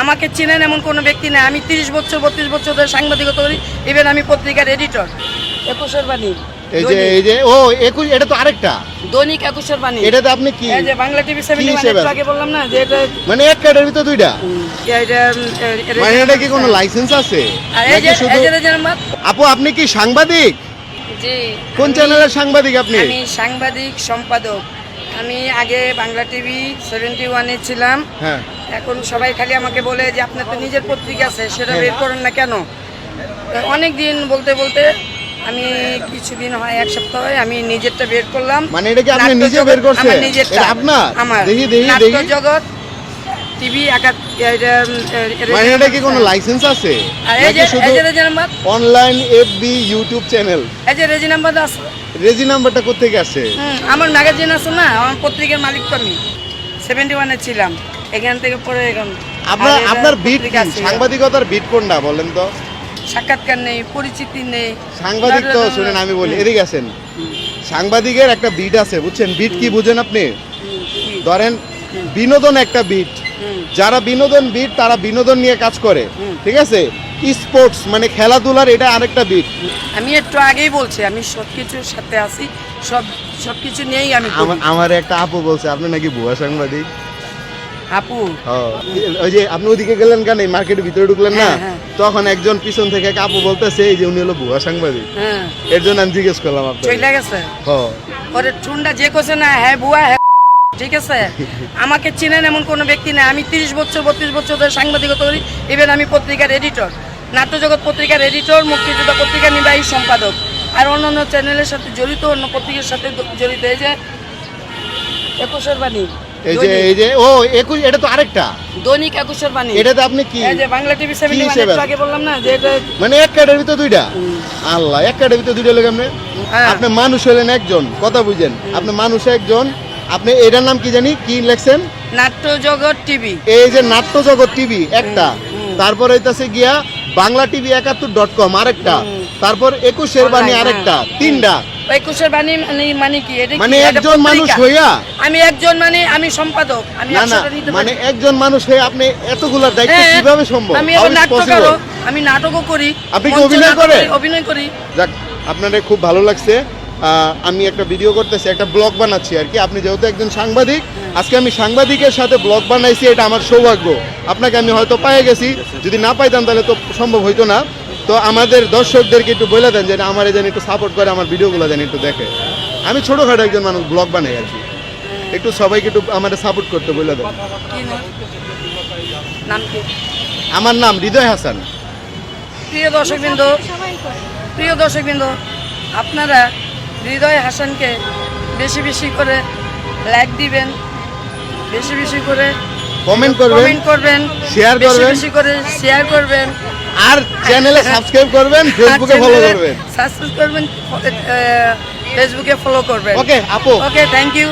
আমাকে চেনেন এমন কোনো ব্যক্তি নেই। আমি তিরিশ বছর বত্রিশ বছর ধরে সাংবাদিকতা করি ইভেন আমি পত্রিকার এডিটর একুশের বাণী এই যে এই যে ও একুশ এটা তো আরেকটা। দৈনিক একুশের বাণী। এটাতে আপনি কি? এই যে বাংলা টিভি? আগে বললাম না যে এটা মানে এক ভিতর দুইটা? এটা, মানে এটা কি কোনো লাইসেন্স আছে? আপু আপনি কি সাংবাদিক? জি। কোন চ্যানেলের সাংবাদিক আপনি? আমি সাংবাদিক সম্পাদক। আমি আগে বাংলা টিভি সেভেন্টি ওয়ানে ছিলাম। হ্যাঁ। এখন সবাই খালি আমাকে বলে যে আপনার তো নিজের পত্রিকা আছে সেটা বের করেন না কেন? অনেক দিন বলতে বলতে আমি কিছুদিন হয় এক সপ্তাহ হয় আমি নিজেরটা বের করলাম। মানে এটা কি আপনি নিজে বের করছেন? আমার নিজেরটা আপনার? আমার। দেখি, দেখি, দেখি। জগৎ টিভি একা এটা, মানে এটা কি কোনো লাইসেন্স আছে? এই যে এই যে রেজি number online FB YouTube channel এই যে রেজি নাম্বার আছে। রেজি নাম্বারটা কোথেকে আসে আমার ম্যাগাজিন আছে না আমার পত্রিকার মালিক তো আমি। সেভেন্টি ওয়ানে ছিলাম। এখান থেকে পরে এখন আপনার আপনার বিট সাংবাদিকতার বিট কোনটা বলেন তো? সাক্ষাৎকার নেই পরিচিতি নেই। সাংবাদিক তো শুনেন আমি বলি এদিকে আছেন সাংবাদিকের একটা বিট আছে বুঝছেন? বিট কি বুঝেন আপনি? ধরেন বিনোদন একটা বিট যারা বিনোদন বিট তারা বিনোদন নিয়ে কাজ করে। ঠিক আছে? স্পোর্টস মানে খেলাধুলার এটা আরেকটা বিট আমি একটু আগেই বলছি আমি সব কিছুর সাথে আছি। সব সব কিছু নিয়েই আমি আমার আমার একটা আপু বলছে আপনি নাকি ভুয়া সাংবাদিক? ওই যে আপনি ওদিকে গেলেন কেন? মার্কেটের ভিতরে ঢুকলেন না? হ্যাঁ, হ্যাঁ। তখন একজন পিছন থেকে বলতেছে এই যে উনি হলো ভুয়া সাংবাদিক। হ্যাঁ। এর জন্য আমি জিজ্ঞেস করলাম আপনাকে। চলে গেছে? ওরে টুন্ডা যে কোসে না হ্যাঁ হ্যাঁ ঠিক আছে? আমাকে চেনেন এমন কোনো ব্যক্তি নেই আমি তিরিশ বছর বত্রিশ বছর ধরে সাংবাদিকতা করি। ইভেন আমি পত্রিকার এডিটর নাট্যজগৎ পত্রিকার এডিটর মুক্তিযোদ্ধা পত্রিকার নির্বাহী সম্পাদক। আর অন্যান্য চ্যানেলের সাথে জড়িত অন্য পত্রিকার সাথে জড়িত। এই যে একুশের বাণী। এই যে এই যে ও একুশ এটা তো আরেকটা। দৈনিক একুশের বাণী। এটাতে আপনি কি? এই যে বাংলা টিভি সেভেন্টি হিসেবে? আগে বললাম না যে এটা মানে এক ভিতর দুইটা? আল্লাহ এক ভিতর দুইটা আপনি হ্যাঁ। আপনি মানুষ হলেন একজন কথা বুঝেন। আপনি মানুষ একজন। আপনি এটার নাম কি জানি? কি লেখছেন? নাট্যজগৎ টিভি। এই যে নাট্য জগৎ টিভি একটা। তারপর হইতাছে গিয়া Bangla TV Ekattor dot com আরেকটা। তারপর একুশের বাণী আরেকটা। হ্যাঁ। তিনটা একুশের বাণী মানে মানে কি? এটা মানে একজন মানুষ হইয়া? আমি একজন মানে আমি সম্পাদক আমি না না। মানে একজন মানুষ হয়ে আপনি দায়িত্ব হ্যাঁ, কীভাবে সম্ভব? আমি? আমি নাটকও করি আপনি কি অভিনয়? অভিনয় করি। যাক আপনাদের খুব ভালো লাগছে। আহ, আমি একটা ভিডিও করতেছি একটা ব্লগ বানাচ্ছি আর কি। আপনি যেহেতু একজন সাংবাদিক আজকে আমি সাংবাদিকের সাথে ব্লগ বানাইছি এটা আমার সৌভাগ্য। আপনাকে আমি হয়তো পেয়ে গেছি। যদি না পাইতাম তাহলে তো সম্ভব হইতো না। তো আমাদের দর্শকদেরকে একটু বলে দেন যে আমারে যেন একটু সাপোর্ট করে আমার ভিডিওগুলো যেন একটু দেখে। আমি ছোটোখাটো একজন মানুষ ব্লগ বানাই আর কি। একটু সবাইকে একটু আমাদের সাপোর্ট করতে বলে দেন। আমার নাম হৃদয় হাসান। প্রিয় দর্শকবৃন্দ প্রিয় দর্শকবৃন্দ আপনারা হৃদয় হাসানকে বেশি বেশি করে লাইক দিবেন বেশি বেশি করে কমেন্ট করবেন কমেন্ট করবেন বেশি করবেন। বেশি করে শেয়ার করবেন। আর চ্যানেলে সাবস্ক্রাইব করবেন ফেসবুকে ফলো করবেন। সাবস্ক্রাইব করবেন ফেসবুকে ফলো করবেন। ওকে আপু। Okay thank you